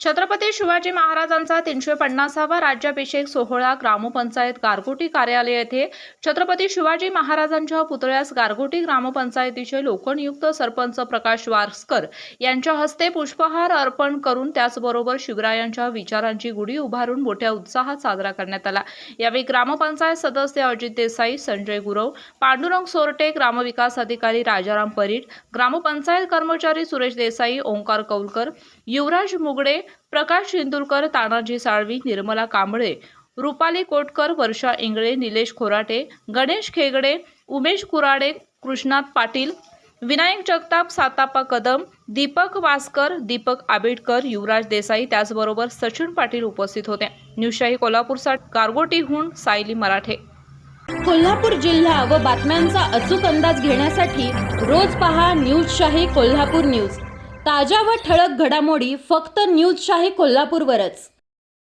छत्रपती शिवाजी महाराजांचा तीनशे पन्नासावा राज्याभिषेक सोहळा ग्रामपंचायत गारगोटी कार्यालय येथे छत्रपती शिवाजी महाराजांच्या पुतळ्यास गारगोटी ग्रामपंचायतीचे लोकनियुक्त सरपंच प्रकाश वारस्कर यांच्या हस्ते पुष्पहार अर्पण करून त्याचबरोबर शिवरायांच्या विचारांची गुढी उभारून मोठ्या उत्साहात साजरा करण्यात आला. यावेळी ग्रामपंचायत सदस्य अजित देसाई संजय गुरव पांडुरंग सोरटे ग्रामविकास अधिकारी राजाराम परीट ग्रामपंचायत कर्मचारी सुरेश देसाई ओंकार कौलकर युवराज मुगडे प्रकाश शिंदुरकर तानाजी साळवी निर्मला कांबळे रुपाली कोटकर वर्षा इंगळे निलेश खोराटे गणेश खेगडे उमेश कुराडे कृष्णात पाटील विनायक जगताप सातापा कदम दीपक वासकर दीपक आंबेडकर युवराज देसाई त्याचबरोबर सचिन पाटील उपस्थित होते. न्यूजशाही कोल्हापूरसाठी गारगोटीहून सायली मराठे. कोल्हापूर जिल्हा व बातम्यांचा अचूक अंदाज घेण्यासाठी रोज पहा न्यूज शाही कोल्हापूर न्यूज. ताज्या व ठळक घडामोडी फक्त न्यूजशाही कोल्हापूरवरच.